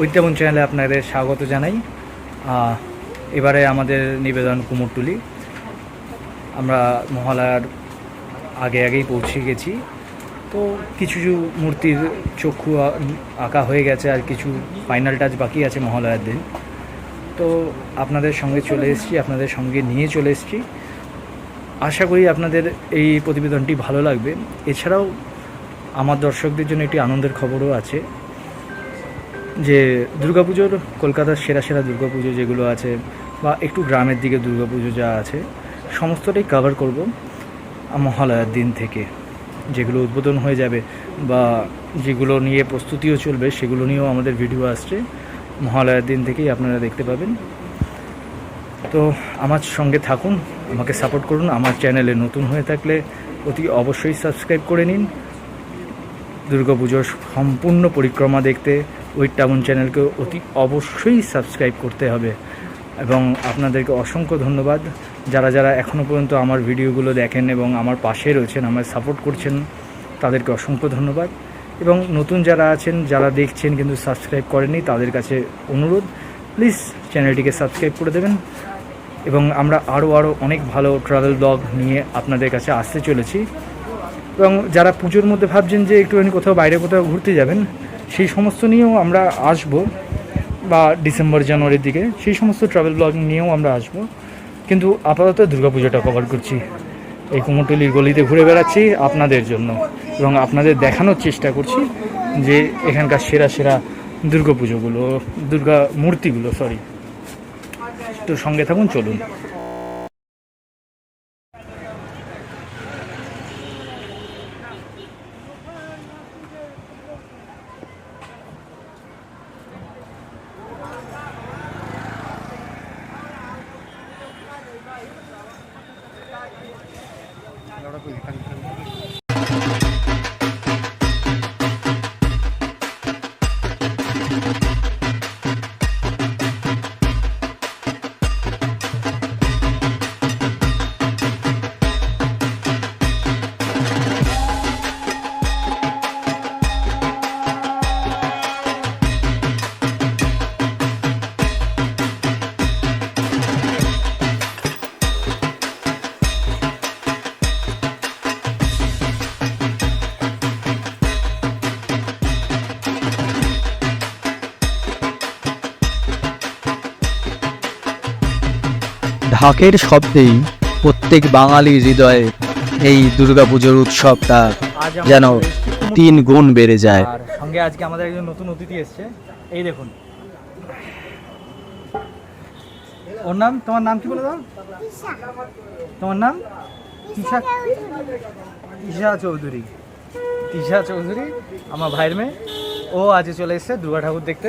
উইদ্যাপন চ্যানেলে আপনাদের স্বাগত জানাই। এবারে আমাদের নিবেদন কুমোরটুলি। আমরা মহালয়ার আগে আগেই পৌঁছে গেছি। তো কিছু কিছু মূর্তির চক্ষু আঁকা হয়ে গেছে আর কিছু ফাইনাল টাচ বাকি আছে মহালয়ার দিন। তো আপনাদের সঙ্গে চলে এসেছি, আপনাদের সঙ্গে নিয়ে চলে এসেছি। আশা করি আপনাদের এই প্রতিবেদনটি ভালো লাগবে। এছাড়াও আমার দর্শকদের জন্য একটি আনন্দের খবরও আছে। যে দুর্গাপুজোর কলকাতার সেরা সেরা দুর্গাপুজো যেগুলো আছে, বা একটু গ্রামের দিকে দুর্গাপুজো যা আছে, সমস্তটাই কভার করব মহালয়ার দিন থেকে। যেগুলো উদ্বোধন হয়ে যাবে বা যেগুলো নিয়ে প্রস্তুতিও চলবে, সেগুলো নিয়েও আমাদের ভিডিও আসছে। মহালয়ার দিন থেকেই আপনারা দেখতে পাবেন। তো আমার সঙ্গে থাকুন, আমাকে সাপোর্ট করুন। আমার চ্যানেলে নতুন হয়ে থাকলে অতি অবশ্যই সাবস্ক্রাইব করে নিন। দুর্গাপুজোর সম্পূর্ণ পরিক্রমা দেখতে ওই টাউন চ্যানেলকে অতি অবশ্যই সাবস্ক্রাইব করতে হবে। এবং আপনাদেরকে অসংখ্য ধন্যবাদ। যারা যারা এখনও পর্যন্ত আমার ভিডিওগুলো দেখেন এবং আমার পাশে রয়েছেন, আমায় সাপোর্ট করছেন, তাদেরকে অসংখ্য ধন্যবাদ। এবং নতুন যারা আছেন, যারা দেখছেন কিন্তু সাবস্ক্রাইব করেনি তাদের কাছে অনুরোধ, প্লিজ চ্যানেলটিকে সাবস্ক্রাইব করে দেবেন। এবং আমরা আরও আরও অনেক ভালো ট্রাভেল ব্লগ নিয়ে আপনাদের কাছে আসতে চলেছি। এবং যারা পুজোর মধ্যে ভাবছেন যে একটুখানি কোথাও বাইরে কোথাও ঘুরতে যাবেন সেই সমস্ত নিয়েও আমরা আসব, বা ডিসেম্বর, জানুয়ারির দিকে সেই সমস্ত ট্রাভেল ব্লগ নিয়েও আমরা আসব। কিন্তু আপাতত দুর্গাপুজোটা কভার করছি। এই কুমোরটুলির গলিতে ঘুরে বেড়াচ্ছি আপনাদের জন্য এবং আপনাদের দেখানোর চেষ্টা করছি যে এখানকার সেরা সেরা দুর্গাপুজোগুলো, দুর্গা মূর্তিগুলো সরি তো সঙ্গে থাকুন, চলুন। ঢাকের শব্দেই প্রত্যেক বাঙালির হৃদয়ে এই দুর্গাপুজোর উৎসবটা যেন। তিন গুণ বেড়ে যায়। আর সঙ্গে আজকে আমাদের একজন নতুন অতিথি এসছে। এই দেখুন। ওর নাম? তোমার নাম কি বলে দাও? তোমার নাম? তিশা তিশা চৌধুরী। তিশা চৌধুরী। আমার ভাইয়ের মেয়ে। ও আজ চলে এসছে দুর্গা ঠাকুর দেখতে।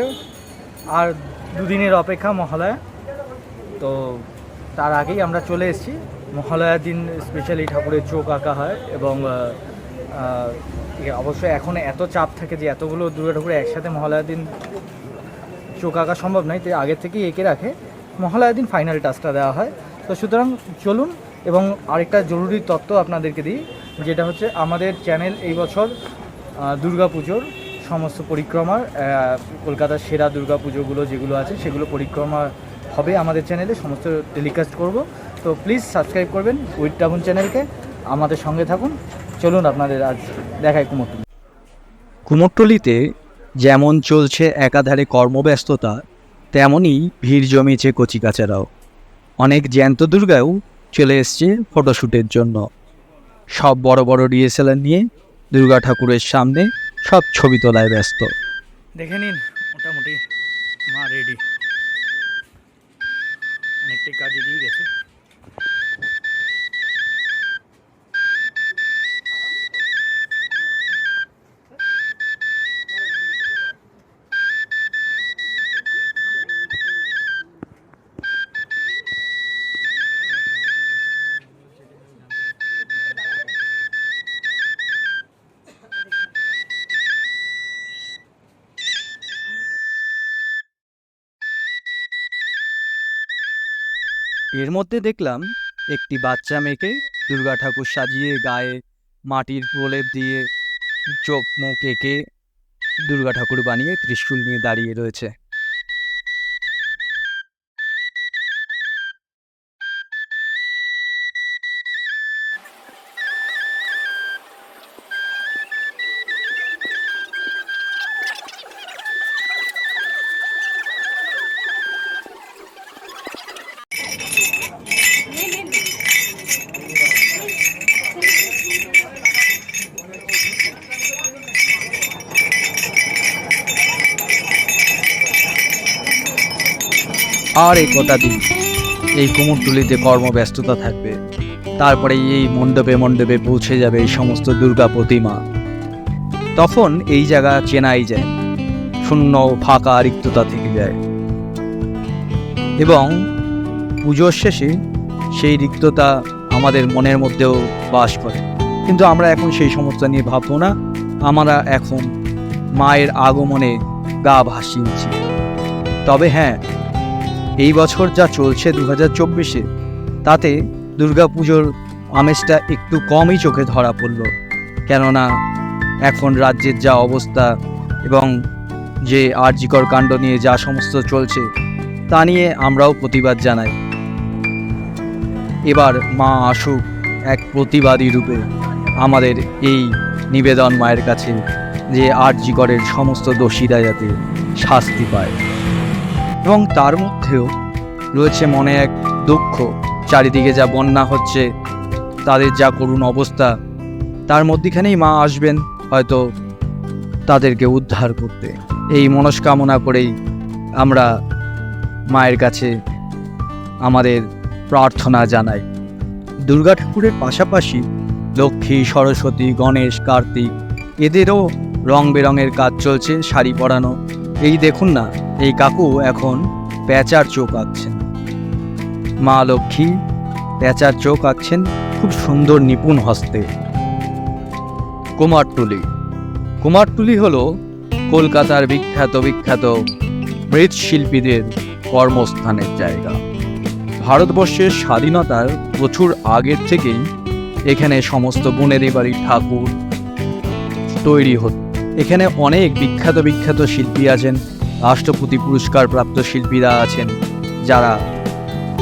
আর দুদিনের অপেক্ষা মহালয়া। তো তার আগেই আমরা চলে এসেছি। মহালয়ার দিন স্পেশালি ঠাকুরের চোখ আঁকা হয় এবং অবশ্যই এখন এত চাপ থাকে যে এতগুলো দুর্গা ঠাকুর একসাথে মহালয়ার দিন চোখ আঁকা সম্ভব নয় তাই আগের থেকেই এঁকে রাখে। মহালয়ার দিন ফাইনাল টাচটা দেওয়া হয়। তো সুতরাং চলুন এবং আরেকটা জরুরি তত্ত্ব আপনাদেরকে দিই, যেটা হচ্ছে আমাদের চ্যানেল এই বছর দুর্গা পুজোর সমস্ত পরিক্রমার কলকাতার সেরা দুর্গা পুজোগুলো যেগুলো আছে সেগুলো পরিক্রমা হবে আমাদের চ্যানেলে সমস্ত টেলিকাস্ট করব। তো প্লিজ সাবস্ক্রাইব করবেন উইথ টাউন চ্যানেলকে। আমাদের সঙ্গে থাকুন। চলুন আপনাদের আজ দেখাই কুমোরটুলি। কুমোরটুলিতে যেমন চলছে একাধারে কর্মব্যস্ততা তেমনই ভিড় জমেছে কচিকাচারাও। অনেক জ্যান্ত দুর্গাও চলে এসছে ফটোশ্যুটের জন্য। সব বড় বড় ডিএসএলআর নিয়ে দুর্গা ঠাকুরের সামনে সব ছবি তোলায় ব্যস্ত। দেখে নিন মোটামুটি মা রেডি অনেকটাই কাজে এগিয়ে গেছে। এর মধ্যে দেখলাম, একটি বাচ্চা মেয়েকে দুর্গা ঠাকুর সাজিয়ে গায়ে মাটির প্রলেপ দিয়ে চোখ মুখ এঁকে দুর্গা ঠাকুর বানিয়ে ত্রিশূল নিয়ে দাঁড়িয়ে রয়েছে। আর এই কটা দিন। এই কুমোরটুলিতে কর্মব্যস্ততা থাকবে। তারপরে এই মণ্ডপে মণ্ডপে পৌঁছে যাবে এই সমস্ত দুর্গা প্রতিমা। তখন এই জায়গা চেনাই যায়। শূন্য ফাঁকা রিক্ততা থেকে যায়। এবং পুজোর শেষে সেই রিক্ততা আমাদের মনের মধ্যেও বাস করে। কিন্তু আমরা এখন সেই সমস্ত নিয়ে ভাববো না। আমরা এখন মায়ের আগমনে গা ভাসিয়েছি। তবে হ্যাঁ এই বছর যা চলছে দু হাজার চব্বিশে, তাতে দুর্গাপুজোর আমেজটা একটু কমই চোখে ধরা পড়ল। কেননা এখন রাজ্যের যা অবস্থা এবং যে আর্যিকর কাণ্ড নিয়ে যা সমস্ত চলছে, তা নিয়ে আমরাও প্রতিবাদ জানাই। এবার মা আসুক এক প্রতিবাদী রূপে আমাদের এই নিবেদন মায়ের কাছে যে আর্যিকরের সমস্ত দোষীরা যাতে শাস্তি পায়। এবং তার মধ্যেও রয়েছে মনে এক দুঃখ। চারিদিকে যা বন্যা হচ্ছে, তাদের যা করুণ অবস্থা, তার মধ্যিখানেই মা আসবেন হয়তো তাদেরকে উদ্ধার করতে। এই মনস্কামনা করেই আমরা মায়ের কাছে আমাদের প্রার্থনা জানাই। দুর্গা ঠাকুরের পাশাপাশি লক্ষ্মী, সরস্বতী, গণেশ, কার্তিক, এদেরও রং বেরঙের কাজ চলছে, শাড়ি পরানো। এই দেখুন না এই কাকু এখন প্যাঁচার চোখ আঁকছেন। মা লক্ষ্মী প্যাঁচার চোখ আঁকছেন খুব সুন্দর নিপুণ হস্তে। কুমারটুলি। কুমারটুলি হল কলকাতার বিখ্যাত বিখ্যাত মৃৎশিল্পীদের কর্মস্থানের জায়গা। ভারতবর্ষের স্বাধীনতার প্রচুর আগের থেকেই এখানে সমস্ত বনেদি বাড়ির ঠাকুর তৈরি হত। এখানে অনেক বিখ্যাত বিখ্যাত শিল্পী আছেন। রাষ্ট্রপতি পুরস্কার প্রাপ্ত শিল্পীরা আছেন, যারা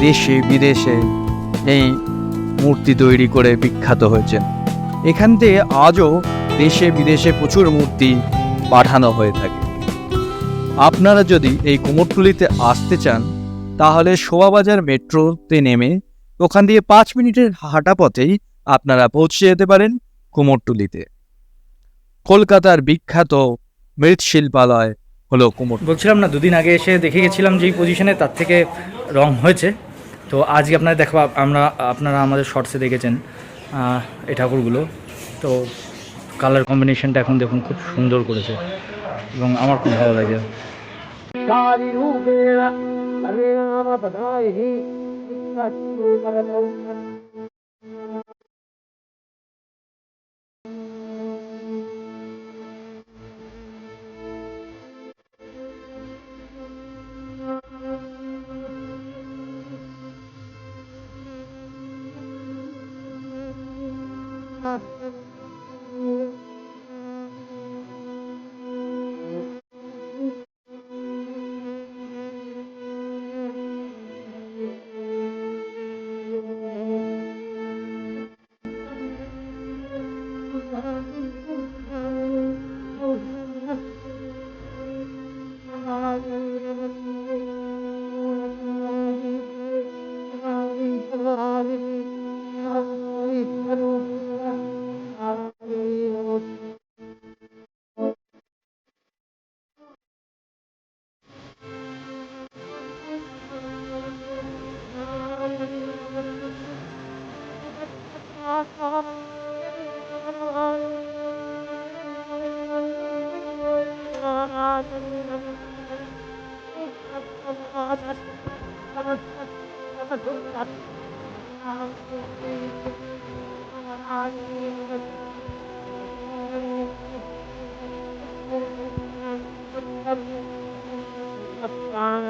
দেশে বিদেশে এই মূর্তি তৈরি করে বিখ্যাত হয়েছেন। এখান থেকে আজও দেশে বিদেশে প্রচুর মূর্তি পাঠানো হয়ে থাকে। আপনারা যদি এই কুমোরটুলিতে আসতে চান, তাহলে শোভাবাজার মেট্রোতে নেমে ওখান দিয়ে পাঁচ মিনিটের হাঁটা পথেই আপনারা পৌঁছে যেতে পারেন কুমোরটুলিতে। কলকাতার বিখ্যাত মৃৎশিল্পালয় হলো কোমর। বলছিলাম না দুদিন আগে এসে দেখে গেছিলাম যেই পজিশনে তার থেকে রং হয়েছে। তো আজকে আপনারা দেখবা আমরা আপনারা আমাদের শর্টসে দেখেছেন এই ঠাকুরগুলো। তো কালার কম্বিনেশনটা এখন দেখুন খুব সুন্দর করেছে এবং আমার খুব ভালো লাগে।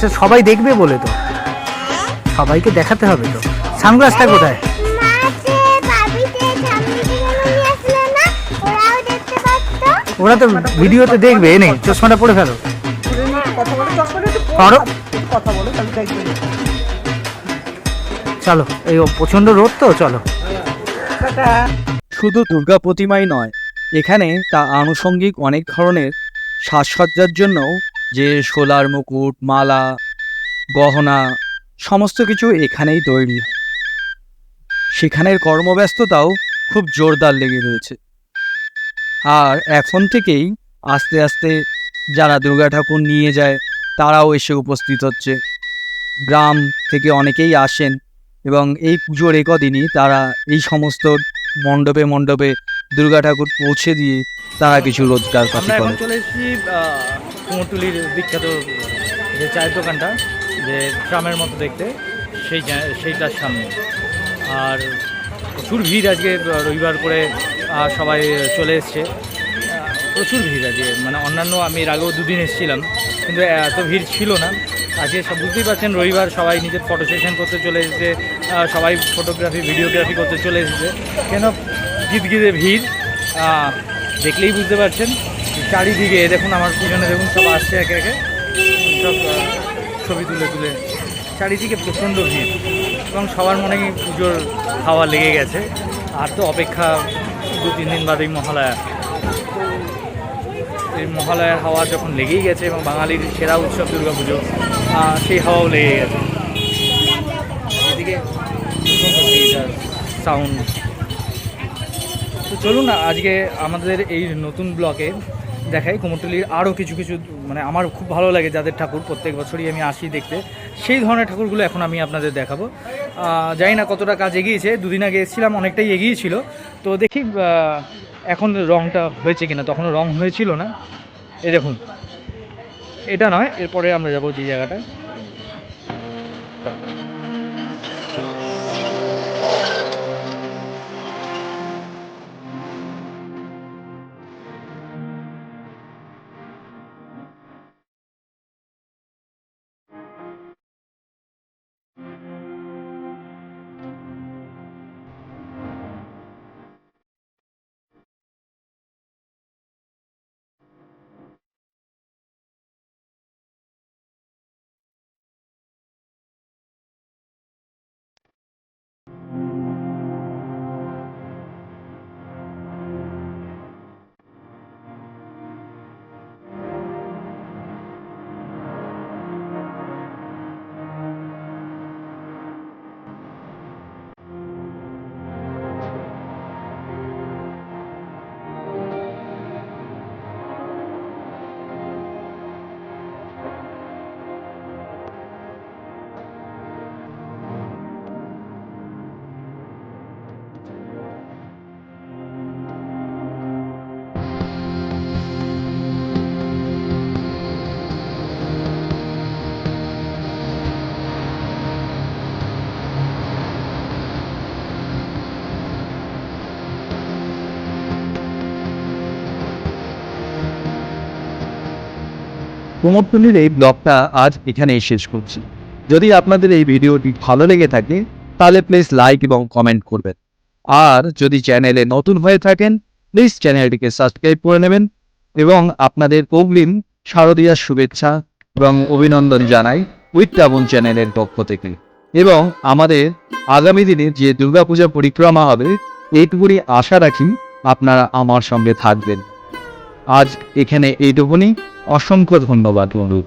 আচ্ছা সবাই দেখবে বলে তো। সবাইকে দেখাতে হবে তো। সানগ্লাসটা কোথায়? ওরা তো ভিডিওতে দেখবে এ নেই চশমাটা পরে ফেলো। পারো চলো এই প্রচণ্ড রোদ তো চলো। শুধু দুর্গা প্রতিমাই নয় এখানে তা আনুষঙ্গিক অনেক ধরনের সাজসজ্জার জন্য যে সোলার মুকুট মালা গহনা সমস্ত কিছু এখানেই তৈরি হয়। সেখানের কর্মব্যস্ততাও খুব জোরদার লেগে রয়েছে। আর এখন থেকেই আস্তে আস্তে যারা দুর্গা ঠাকুর নিয়ে যায় তারাও এসে উপস্থিত হচ্ছে। গ্রাম থেকে অনেকেই আসেন এবং এই পুজোর একদিনই তারা এই সমস্ত মণ্ডপে মণ্ডপে দুর্গা ঠাকুর পৌঁছে দিয়ে তারা কিছু রোজগার আমরা চলে কুমোরটুলির বিখ্যাত যে চায়ের দোকানটা, যে ট্রামের মতো দেখতে, সেই সেইটার সামনে। আর প্রচুর ভিড় আজকে রবিবার করে সবাই চলে এসছে। প্রচুর ভিড় আজকে। মানে অন্যান্য, আমি এর আগেও দুদিন এসেছিলাম, কিন্তু এত ভিড় ছিল না। আজকে সব বুঝতেই পারছেন, রবিবার সবাই নিজের ফটো সেশন করতে চলে এসেছে সবাই ফটোগ্রাফি ভিডিওগ্রাফি করতে চলে এসেছে। কেন? গিদগিদে ভিড়। দেখলেই বুঝতে পারছেন। চারিদিকে, দেখুন আমার পিছনে দেখুন সব আসছে একে একে। সব ছবি তুলে তুলে। চারিদিকে প্রচণ্ড ভিড় এবং সবার মনে পুজোর হাওয়া লেগে গেছে। আর তো অপেক্ষা দু, তিন দিন বাদ এই মহালয়া। এই মহালয়ার হাওয়া যখন লেগেই গেছে এবং বাঙালির সেরা উৎসব দুর্গা পুজো সেই হাওয়াও লেগে গেছে। এদিকে সাউন্ড তো চলুন, আজকে আমাদের এই নতুন ব্লকে দেখাই, কুমোরটুলির আরও কিছু কিছু মানে আমার খুব ভালো লাগে যাদের ঠাকুর, প্রত্যেক বছরই আমি আসি দেখতে। সেই ধরনের ঠাকুরগুলো এখন আমি আপনাদের দেখাবো। জানি না কতটা কাজ এগিয়েছে, দুদিন আগে এসেছিলাম, অনেকটাই এগিয়েছিল। তো দেখি এখন রংটা হয়েছে কিনা, তখনও রং হয়েছিল না। এ দেখুন, এটা নয়, এরপরে আমরা যাব যে জায়গাটায় কুমোরটুলির এই ব্লগটা আজ এখানেই শেষ করছি। যদি আপনাদের এই ভিডিওটি ভালো লেগে থাকে, তাহলে প্লিজ লাইক এবং কমেন্ট করবেন। আর যদি চ্যানেলে নতুন হয়ে থাকেন প্লিজ চ্যানেলটিকে সাবস্ক্রাইব করে নেবেন এবং আপনাদের অগ্রিম শারদীয়ার শুভেচ্ছা এবং অভিনন্দন জানাই উইথ টাবন চ্যানেলের পক্ষ থেকে। এবং আমাদের আগামী দিনে যে দুর্গাপূজা পরিক্রমা হবে, এইটুকুনি আশা রাখি আপনারা আমার সঙ্গে থাকবেন। আজ এখানে এইটুকুনি অসংখ্য ধন্যবাদ বন্ধু।